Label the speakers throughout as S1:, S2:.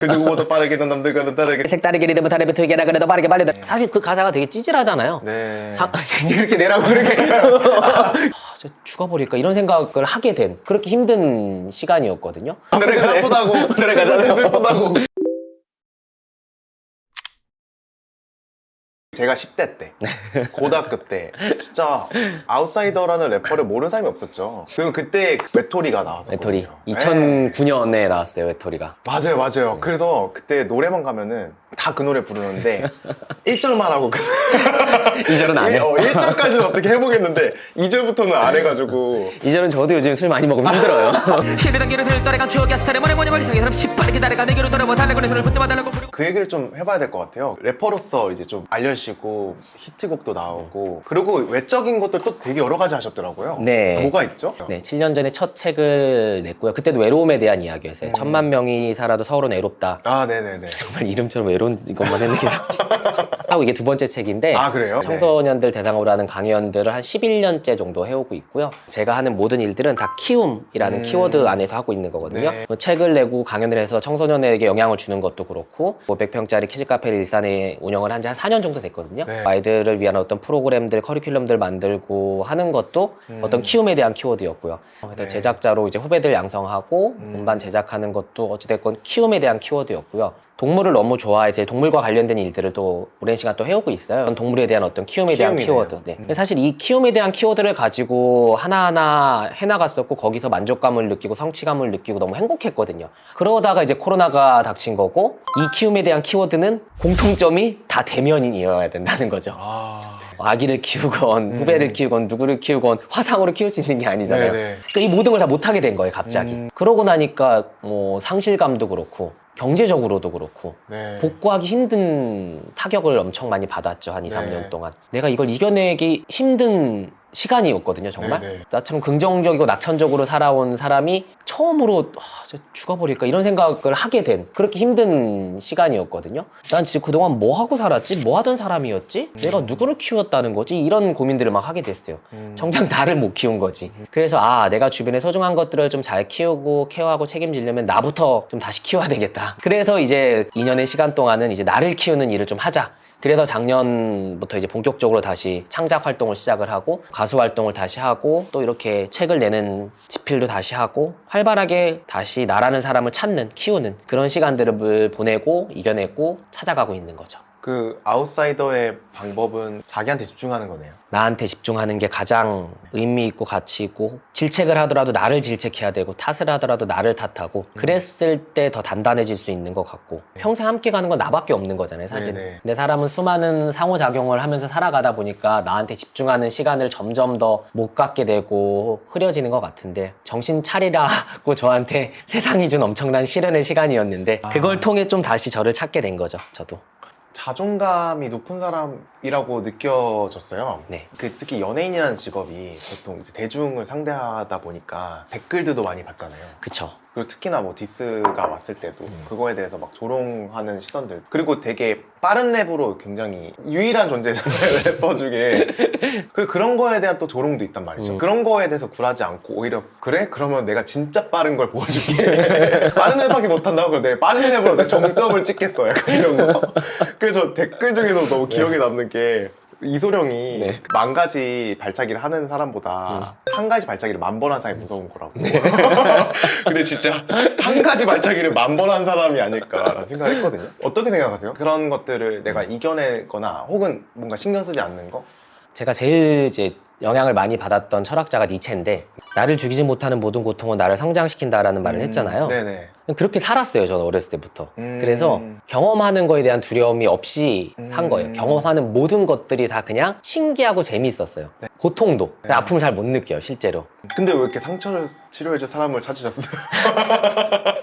S1: 그 누구보다 빠르게 난 남들과는 다르게.
S2: 색다르게 리듬을 타르베 트게나 그래도 빠르게 빨리 사실 그 가사가 되게 찌질하잖아요.
S1: 네.
S2: 사- 이렇게 내라고 그렇게. 아, 저 죽어버릴까? 이런 생각을 하게 된 그렇게 힘든 시간이었거든요.
S1: 데 나쁘다고. 데 슬프다고 제가 10대 때 고등학교 때 진짜 아웃사이더라는 래퍼를 모르는 사람이 없었죠. 그리고 그때 외톨이가 나왔었거든요.
S2: 외톨이.
S1: 네.
S2: 2009년에 나왔어요 외톨이가.
S1: 맞아요 맞아요. 그래서 그때 노래방 가면은 다 그 노래 부르는데 1절만 하고 그
S2: 2절은 안 해.
S1: 어, 1절까지는 어떻게 해보겠는데 2절부터는 안 해가지고
S2: 2절은 저도 요즘 술 많이 먹으면 힘들어요.
S1: 그 얘기를 좀 해봐야 될 것 같아요. 래퍼로서 이제 좀 알려지고 히트곡도 나오고 그리고 외적인 것들도 되게 여러 가지 하셨더라고요.
S2: 네.
S1: 뭐가 있죠?
S2: 네, 7년 전에 첫 책을 냈고요. 그때도 외로움에 대한 이야기였어요. 천만 명이 살아도 서울은 외롭다.
S1: 아, 네네네.
S2: 정말 이름처럼 외 로운 것만 했는데 하고 이게 두 번째 책인데
S1: 아, 그래요?
S2: 청소년들 대상으로 하는 강연들을 한 11년째 정도 해오고 있고요. 제가 하는 모든 일들은 다 키움이라는
S1: 음.
S2: 키워드 안에서 하고 있는 거거든요.
S1: 네.
S2: 뭐 책을 내고 강연을 해서 청소년에게 영향을 주는 것도 그렇고 500평짜리 키즈 카페를 일산에 운영을 한 지 한 4년 정도 됐거든요.
S1: 네.
S2: 아이들을 위한 어떤 프로그램들, 커리큘럼들 만들고 하는 것도
S1: 음.
S2: 어떤 키움에 대한 키워드였고요. 그래서
S1: 네.
S2: 제작자로 이제 후배들 양성하고
S1: 음.
S2: 음반 제작하는 것도 어찌됐건 키움에 대한 키워드였고요. 동물을 너무 좋아해서 동물과 관련된 일들을 또 오랜 시간 또 해오고 있어요. 동물에 대한 어떤 키움에 대한
S1: 키움이네요.
S2: 키워드. 네.
S1: 음.
S2: 사실 이 키움에 대한 키워드를 가지고 하나하나 해나갔었고 거기서 만족감을 느끼고 성취감을 느끼고 너무 행복했거든요. 그러다가 이제 코로나가 닥친 거고 이 키움에 대한 키워드는 공통점이 다 대면인이어야 된다는 거죠.
S1: 아.
S2: 아기를 키우건 후배를 키우건 누구를 키우건 화상으로 키울 수 있는 게 아니잖아요.
S1: 네네.
S2: 그러니까 이 모든 걸 다 못하게 된 거예요, 갑자기.
S1: 음.
S2: 그러고 나니까 뭐 상실감도 그렇고 경제적으로도 그렇고
S1: 네.
S2: 복구하기 힘든 타격을 엄청 많이 받았죠, 한 2,
S1: 네.
S2: 3년 동안. 내가 이걸 이겨내기 힘든 시간이었거든요, 정말.
S1: 네네.
S2: 나처럼 긍정적이고 낙천적으로 살아온 사람이 처음으로 아, 저 죽어버릴까 이런 생각을 하게 된 그렇게 힘든 시간이었거든요. 난 진짜 그동안 뭐 하고 살았지? 뭐 하던 사람이었지? 내가 누구를 키웠다는 거지? 이런 고민들을 막 하게 됐어요.
S1: 음.
S2: 정작 나를 못 키운 거지. 그래서 아, 내가 주변에 소중한 것들을 좀 잘 키우고 케어하고 책임지려면 나부터 좀 다시 키워야 되겠다. 그래서 이제 2년의 시간 동안은 이제 나를 키우는 일을 좀 하자. 그래서 작년부터 이제 본격적으로 다시 창작 활동을 시작을 하고 가수 활동을 다시 하고 또 이렇게 책을 내는 집필도 다시 하고 활발하게 다시 나라는 사람을 찾는 키우는 그런 시간들을 보내고 이겨내고 찾아가고 있는 거죠.
S1: 그 아웃사이더의 방법은 자기한테 집중하는 거네요.
S2: 나한테 집중하는 게 가장 의미 있고 가치 있고 질책을 하더라도 나를 질책해야 되고 탓을 하더라도 나를 탓하고 그랬을 때 더 단단해질 수 있는 것 같고 평생 함께 가는 건 나밖에 없는 거잖아요 사실.
S1: 네네.
S2: 근데 사람은 수많은 상호작용을 하면서 살아가다 보니까 나한테 집중하는 시간을 점점 더 못 갖게 되고 흐려지는 것 같은데 정신 차리라고 저한테 세상이 준 엄청난 시련의 시간이었는데 그걸 통해 좀 다시 저를 찾게 된 거죠 저도
S1: 자존감이 높은 사람이라고 느껴졌어요.
S2: 네.
S1: 그 특히 연예인이라는 직업이 보통 이제 대중을 상대하다 보니까 댓글들도 많이 받잖아요.
S2: 그쵸
S1: 그리고 특히나 뭐 디스가 왔을 때도 그거에 대해서 막 조롱하는 시선들. 그리고 되게 빠른 랩으로 굉장히 유일한 존재잖아요 래퍼 중에. 그리고 그런 거에 대한 또 조롱도 있단 말이죠.
S2: 음.
S1: 그런 거에 대해서 굴하지 않고 오히려 그래? 그러면 내가 진짜 빠른 걸 보여줄게. 빠른 랩밖에 못한다고? 그럼 내가 빠른 랩으로 내 정점을 찍겠어. 약간 이런 거. 그래서 저 댓글 중에서 너무 기억에 남는 게 이소룡이
S2: 네.
S1: 만 가지 발차기를 하는 사람보다 한 가지 발차기를 만 번 한 사람이 무서운 거라고. 근데 진짜 한 가지 발차기를 만 번 한 사람이 아닐까라는 생각을 했거든요. 어떻게 생각하세요? 그런 것들을 내가 이겨내거나 혹은 뭔가 신경 쓰지 않는 거?
S2: 제가 제일 이제 영향을 많이 받았던 철학자가 니체인데 나를 죽이지 못하는 모든 고통은 나를 성장시킨다라는 말을 했잖아요.
S1: 네네.
S2: 그렇게 살았어요, 저는 어렸을 때부터.
S1: 음.
S2: 그래서 경험하는 거에 대한 두려움이 없이 산
S1: 음.
S2: 거예요. 경험하는 모든 것들이 다 그냥 신기하고 재미있었어요. 고통도.
S1: 네.
S2: 아픔을 잘 못 느껴요, 실제로.
S1: 근데 왜 이렇게 상처를 치료해줄 사람을 찾으셨어요?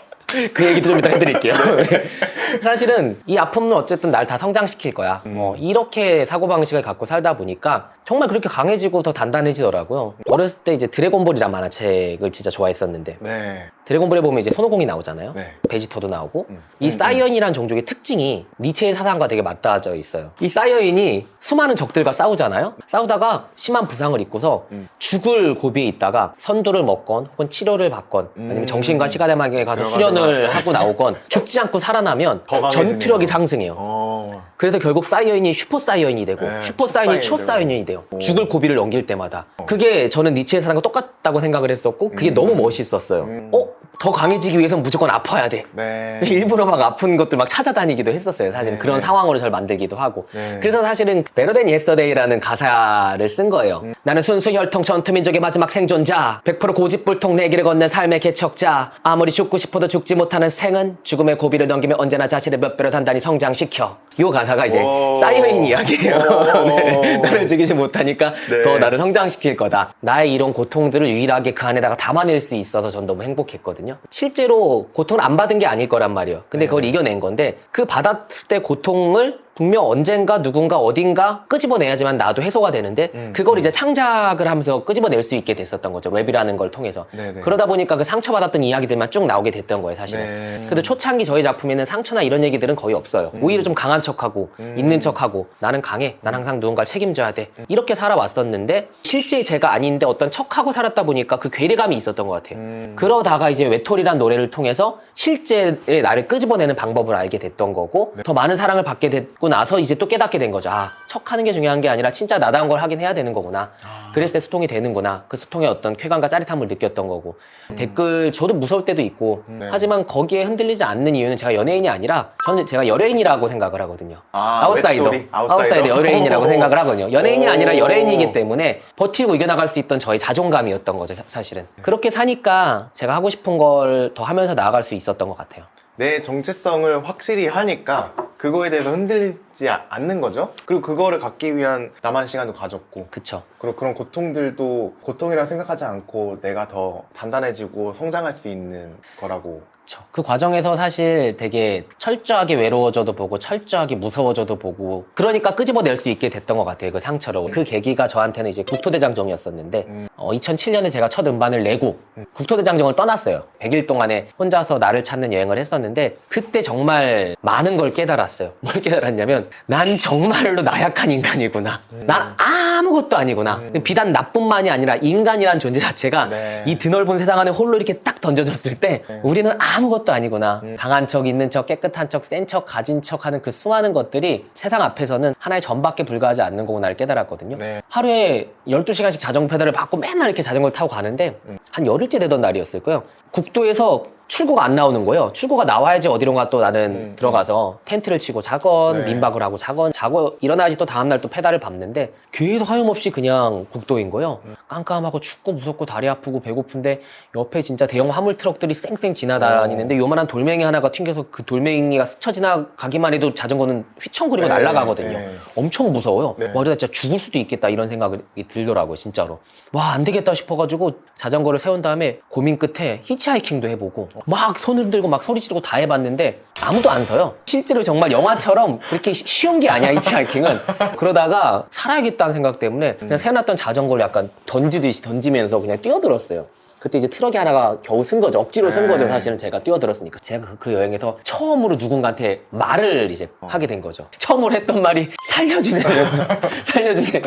S2: 그 얘기도 좀 이따 해드릴게요.
S1: 네.
S2: 사실은 이 아픔은 어쨌든 날 다 성장시킬 거야.
S1: 음.
S2: 뭐 이렇게 사고방식을 갖고 살다 보니까 정말 그렇게 강해지고 더 단단해지더라고요. 어렸을 때 이제 드래곤볼이란 만화책을 진짜 좋아했었는데
S1: 네.
S2: 드래곤볼에 보면 이제 손오공이 나오잖아요.
S1: 네.
S2: 베지터도 나오고
S1: 음.
S2: 이
S1: 음,
S2: 사이언이란 종족의 특징이 니체의 사상과 되게 맞닿아져 있어요. 이 사이언이 수많은 적들과 싸우잖아요. 싸우다가 심한 부상을 입고서
S1: 음.
S2: 죽을 고비에 있다가 선두를 먹건 혹은 치료를 받건
S1: 음.
S2: 아니면 정신과 시간의 망에 가서 수련을 도전을 하고 나오건 죽지 않고 살아나면
S1: 강해지네요.
S2: 전투력이 상승해요.
S1: 어.
S2: 그래서 결국 사이어인이 슈퍼 사이어인이 되고
S1: 네,
S2: 슈퍼 사이언이 초초 사이언이 돼요.
S1: 오.
S2: 죽을 고비를 넘길 때마다. 그게 저는 니체의 사랑과 똑같다고 생각을 했었고 그게 너무 멋있었어요.
S1: 음.
S2: 어? 더 강해지기 위해서는 무조건 아파야 돼.
S1: 네.
S2: 일부러 막 아픈 것들 막 찾아다니기도 했었어요. 사실 은
S1: 네.
S2: 그런 상황으로 잘 만들기도 하고.
S1: 네.
S2: 그래서 사실은 Better Than Yesterday라는 가사를 쓴 거예요.
S1: 음.
S2: 나는 순수 혈통 전투민족의 마지막 생존자. 100% 고집불통 내기를 걷는 삶의 개척자. 아무리 죽고 싶어도 죽지 못하는 생은 죽음의 고비를 넘기며 언제나 자신을 몇 배로 단단히 성장시켜. 요 가사가 이제
S1: 오.
S2: 사이어인 이야기예요.
S1: 오.
S2: 네. 나를 죽이지 못하니까
S1: 네.
S2: 더 나를 성장시킬 거다. 나의 이런 고통들을 유일하게 그 안에다가 담아낼 수 있어서 전 너무 행복했거든요. 실제로 고통을 안 받은 게 아닐 거란 말이에요. 근데
S1: 네.
S2: 그걸 이겨낸 건데 그 받았을 때 고통을 분명 언젠가 누군가 어딘가 끄집어내야지만 나도 해소가 되는데
S1: 음,
S2: 그걸 이제 창작을 하면서 끄집어낼 수 있게 됐었던 거죠. 랩이라는 걸 통해서.
S1: 네네.
S2: 그러다 보니까 그 상처받았던 이야기들만 쭉 나오게 됐던 거예요, 사실은.
S1: 네.
S2: 근데 초창기 저희 작품에는 상처나 이런 얘기들은 거의 없어요. 오히려 좀 강한 척하고
S1: 음.
S2: 있는 척하고 나는 강해. 난 항상 누군가를 책임져야 돼. 이렇게 살아왔었는데 실제 제가 아닌데 어떤 척하고 살았다 보니까 그 괴리감이 있었던 것 같아요.
S1: 음.
S2: 그러다가 이제 외톨이란 노래를 통해서 실제의 나를 끄집어내는 방법을 알게 됐던 거고
S1: 네.
S2: 더 많은 사랑을 받게 됐고 나서 이제 또 깨닫게 된 거죠. 아, 척하는 게 중요한 게 아니라 진짜 나다운 걸 하긴 해야 되는 거구나.
S1: 아.
S2: 그랬을 때 소통이 되는구나. 그 소통의 어떤 쾌감과 짜릿함을 느꼈던 거고. 댓글 저도 무서울 때도 있고.
S1: 음. 네.
S2: 하지만 거기에 흔들리지 않는 이유는 제가 연예인이 아니라 저는 제가 열애인이라고 생각을 하거든요.
S1: 아,
S2: 아웃사이더.
S1: 외톨이? 아웃사이더?
S2: 열애인이라고 생각을 하거든요. 연예인이
S1: 오.
S2: 아니라 열애인이기 때문에 버티고 이겨나갈 수 있던 저의 자존감이었던 거죠, 사- 사실은. 그렇게 사니까 제가 하고 싶은 걸 더 하면서 나아갈 수 있었던 것 같아요.
S1: 내 정체성을 확실히 하니까 그거에 대해서 흔들리지 아- 않는 거죠. 그리고 그거를 갖기 위한 나만의 시간도 가졌고
S2: 그쵸.
S1: 그리고 그런 고통들도 고통이라 생각하지 않고 내가 더 단단해지고 성장할 수 있는 거라고
S2: 그쵸. 그 과정에서 사실 되게 철저하게 외로워져도 보고 철저하게 무서워져도 보고 그러니까 끄집어낼 수 있게 됐던 것 같아요 그 상처로. 그 계기가 저한테는 이제 국토대장정이었었는데
S1: 음.
S2: 어, 2007년에 제가 첫 음반을 내고 국토대장정을 떠났어요. 100일 동안에 혼자서 나를 찾는 여행을 했었는데 그때 정말 많은 걸 깨달았어요. 뭘 깨달았냐면 난 정말로 나약한 인간이구나. 난 아 무것도 아니구나 비단 나뿐만이 아니라 인간이란 존재 자체가
S1: 네.
S2: 이 드넓은 세상 안에 홀로 이렇게 딱 던져졌을 때
S1: 네.
S2: 우리는 아무것도 아니구나. 강한 척, 있는 척, 깨끗한 척, 센 척, 가진 척 하는 그 수많은 것들이 세상 앞에서는 하나의 점밖에 불과하지 않는 거구나를 깨달았거든요.
S1: 네.
S2: 하루에 12시간씩 자전거 페달을 밟고 맨날 이렇게 자전거를 타고 가는데
S1: 음.
S2: 한 열흘째 되던 날이었을 거예요. 국도에서 출구가 안 나오는 거예요. 출구가 나와야지 어디론가 또 나는
S1: 음,
S2: 들어가서 텐트를 치고 자건
S1: 네.
S2: 민박을 하고 자건 자고 일어나야지 또 다음날 또 페달을 밟는데 계속 하염없이 그냥 국도인 거예요.
S1: 음.
S2: 깜깜하고 춥고 무섭고 다리 아프고 배고픈데 옆에 진짜 대형 화물 트럭들이 쌩쌩 지나다니는데
S1: 어.
S2: 요만한 돌멩이 하나가 튕겨서 그 돌멩이가 스쳐 지나가기만 해도 자전거는 휘청거리고
S1: 네,
S2: 날아가거든요.
S1: 네.
S2: 엄청 무서워요.
S1: 네.
S2: 와, 진짜 죽을 수도 있겠다 이런 생각이 들더라고요, 진짜로. 와, 안 되겠다 싶어가지고 자전거를 세운 다음에 고민 끝에 히치하이킹도 해보고 막 손을 들고 막 소리 지르고 다 해봤는데 아무도 안 서요. 실제로 정말 영화처럼 그렇게 쉬- 쉬운 게 아니야, 히치하이킹은. 그러다가 살아야겠다는 생각 때문에 그냥 세워놨던 자전거를 약간 던지듯이 던지면서 그냥 뛰어들었어요. 그때 이제 트럭이 하나가 겨우 쓴 거죠. 억지로 쓴
S1: 네.
S2: 거죠. 사실은 제가 뛰어들었으니까. 제가 그, 그 여행에서 처음으로 누군가한테 말을 이제 하게 된 거죠. 처음으로 했던 말이 살려주세요. 살려주세요.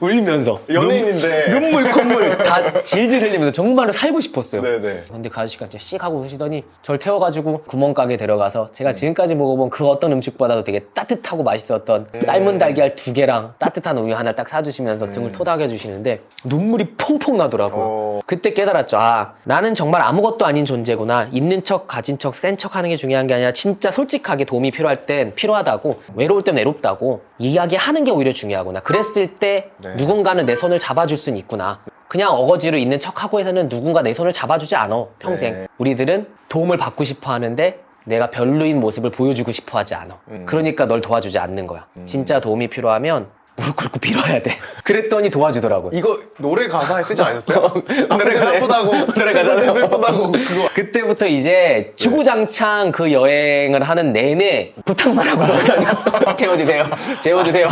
S2: 울면서.
S1: 연예인인데.
S2: 눈, 눈물, 콧물 다 질질 흘리면서 정말로 살고 싶었어요.
S1: 네네.
S2: 근데 그 아저씨가 이제 씩 하고 우시더니 절 태워가지고 구멍가게 데려가서 제가 지금까지 먹어본 그 어떤 음식보다도 되게 따뜻하고 맛있었던 삶은 달걀 두 개랑 따뜻한 우유 하나를 딱 사주시면서 등을 토닥여 주시는데 눈물이 퐁퐁 나더라고요.
S1: 어.
S2: 그때 깨달았죠. 아, 나는 정말 아무것도 아닌 존재구나. 있는 척, 가진 척, 센 척 하는 게 중요한 게 아니라 진짜 솔직하게 도움이 필요할 땐 필요하다고, 외로울 땐 외롭다고, 이야기하는 게 오히려 중요하구나. 그랬을 때
S1: 네.
S2: 누군가는 내 손을 잡아줄 순 있구나. 그냥 어거지로 있는 척하고 해서는 누군가 내 손을 잡아주지 않아. 평생.
S1: 네.
S2: 우리들은 도움을 받고 싶어 하는데 내가 별로인 모습을 보여주고 싶어 하지 않아.
S1: 음.
S2: 그러니까 널 도와주지 않는 거야. 진짜 도움이 필요하면 무릎 꿇고 빌어야 돼. 그랬더니 도와주더라고.
S1: 이거 노래 가사에 쓰지 않았어요?
S2: 노래
S1: 아프든
S2: 가사에.
S1: 아프다고
S2: 노래 가사에.
S1: 슬프다고 그거
S2: 그때부터 이제 주구장창 그 여행을 하는 내내 부탁만 하고 돌아다녔어. 태워주세요. 재워주세요.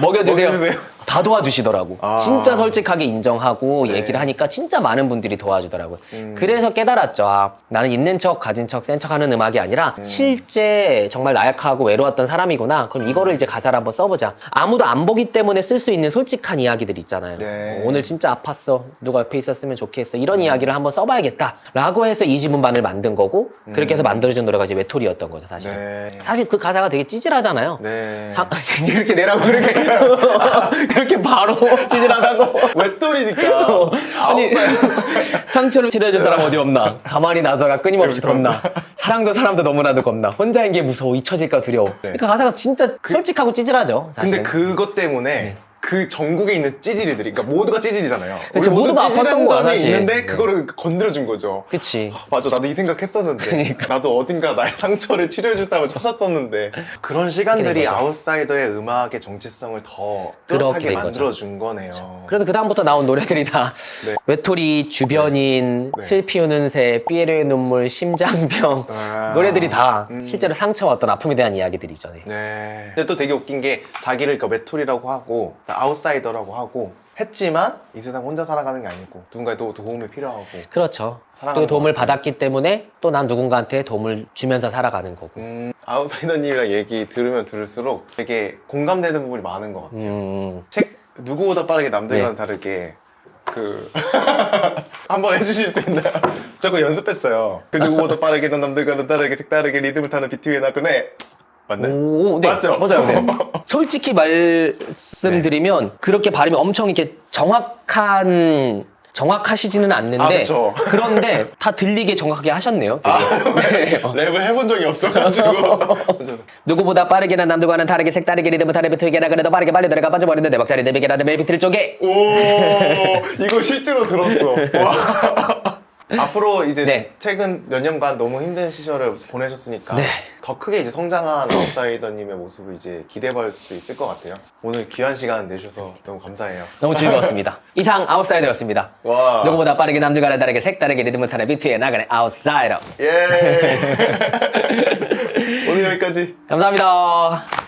S2: 먹여주세요.
S1: 먹여주세요.
S2: 다 도와주시더라고.
S1: 아.
S2: 진짜 솔직하게 인정하고
S1: 네.
S2: 얘기를 하니까 진짜 많은 분들이 도와주더라고요. 그래서 깨달았죠. 아, 나는 있는 척, 가진 척, 센 척 하는 음악이 아니라 실제 정말 나약하고 외로웠던 사람이구나. 그럼 이거를 이제 가사를 한번 써보자. 아무도 안 보기 때문에 쓸 수 있는 솔직한 이야기들 있잖아요.
S1: 네.
S2: 어, 오늘 진짜 아팠어. 누가 옆에 있었으면 좋겠어. 이런 이야기를 한번 써봐야겠다. 라고 해서 이지분반을 만든 거고 그렇게 해서 만들어준 노래가 이제 외톨이였던 거죠, 사실.
S1: 네.
S2: 사실 그 가사가 되게 찌질하잖아요.
S1: 네.
S2: 사- 이렇게 내라고 그렇게 그렇게 바로 찌질하다고.
S1: 외톨이니까.
S2: 아니 상처를 치료해줄 사람 어디 없나. 가만히 나서가 끊임없이 덥나. 사랑도 사람도 너무나도 겁나. 혼자인 게 무서워. 잊혀질까 두려워. 그러니까 가사가 진짜 솔직하고 찌질하죠
S1: 근데
S2: 사실은.
S1: 그것 때문에 그 전국에 있는 찌질이들이, 그러니까 모두가 찌질이잖아요.
S2: 그치,
S1: 우리 모두
S2: 모두가
S1: 찌질한
S2: 아팠던 거야,
S1: 점이
S2: 사실.
S1: 있는데
S2: 네.
S1: 그거를 건드려 준 거죠.
S2: 그치
S1: 맞아, 나도 이 생각했었는데.
S2: 그러니까.
S1: 나도 어딘가 나의 상처를 치료해줄 사람을 찾았었는데. 그런 시간들이
S2: 거죠.
S1: 아웃사이더의 음악의 정체성을 더
S2: 그렇게
S1: 뚜렷하게
S2: 된 거죠.
S1: 만들어준 거네요.
S2: 그래도 그 다음부터 나온 노래들이 다
S1: 네.
S2: 외톨이 주변인
S1: 네.
S2: 슬 피 우는 새 삐에로의 눈물 심장병
S1: 아.
S2: 노래들이 다
S1: 음.
S2: 실제로 상처와 어떤 아픔에 대한 이야기들이죠 네.
S1: 네. 근데 또 되게 웃긴 게 자기를 그러니까 외톨이라고 하고 아웃사이더라고 하고 했지만 이 세상 혼자 살아가는 게 아니고 누군가의 또 도움이 필요하고
S2: 그렇죠
S1: 사랑하는
S2: 또 도움을
S1: 것 같아요.
S2: 받았기 때문에 또 난 누군가한테 도움을 주면서 살아가는 거고
S1: 음, 아웃사이더님이랑 얘기 들으면 들을수록 되게 공감되는 부분이 많은 것 같아요.
S2: 음,
S1: 책 누구보다 빠르게 남들과는
S2: 네.
S1: 다르게 그 한번 해주실 수 있나요? 저거 연습했어요. 그 누구보다 빠르게 난 남들과는 다르게 색다르게 리듬을 타는 비트위에 나그네 맞나요?
S2: 오, 네,
S1: 맞죠?
S2: 맞아요. 네. 솔직히 말씀드리면 그렇게 발음이 엄청 이렇게 정확한 정확하시지는 않는데
S1: 아, 그쵸.
S2: 그런데 다 들리게 정확하게 하셨네요. 되게. 네. 어.
S1: 랩을 해본 적이 없어가지고
S2: 누구보다 빠르게 난 남들과는 다르게 색다르게 리듬을 타는 비트에게나 그래도 빠르게 빨리 들어가 빠져버리는 대박자리 내비게라는 멜비트를 쪼개
S1: 오 이거 실제로 들었어. 와. 앞으로 이제
S2: 네.
S1: 최근 몇 년간 너무 힘든 시절을 보내셨으니까
S2: 네.
S1: 더 크게 이제 성장한 아웃사이더님의 모습을 이제 기대해볼 수 있을 것 같아요. 오늘 귀한 시간 내주셔서 너무 감사해요.
S2: 너무 즐거웠습니다. 이상 아웃사이더였습니다.
S1: 와.
S2: 누구보다 빠르게 남들과는 다르게 색다르게 리듬을 타는 비트에 나가는 아웃사이더.
S1: 예. 오늘 여기까지.
S2: 감사합니다.